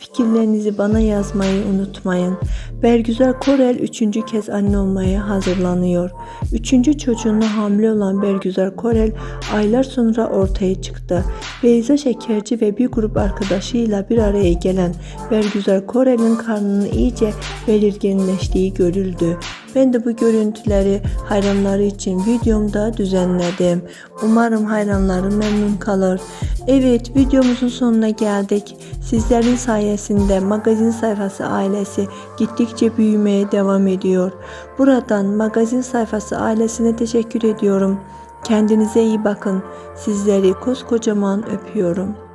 fikirlerinizi bana yazmayı unutmayın. Bergüzar Korel üçüncü kez anne olmaya hazırlanıyor. Üçüncü çocuğuna hamile olan Bergüzar Korel aylar sonra ortaya çıktı. Beyza Şekerci ve bir grup arkadaşıyla bir araya gelen Bergüzar Korel'in karnının iyice belirginleştiği görüldü. Ben de bu görüntüleri hayranları için videomda düzenledim. Umarım hayranlarım memnun kalır. Evet videomuzun sonuna geldik. Sizlerin sayesinde magazin sayfası ailesi gittikçe büyümeye devam ediyor. Buradan magazin sayfası ailesine teşekkür ediyorum. Kendinize iyi bakın. Sizleri koskocaman öpüyorum.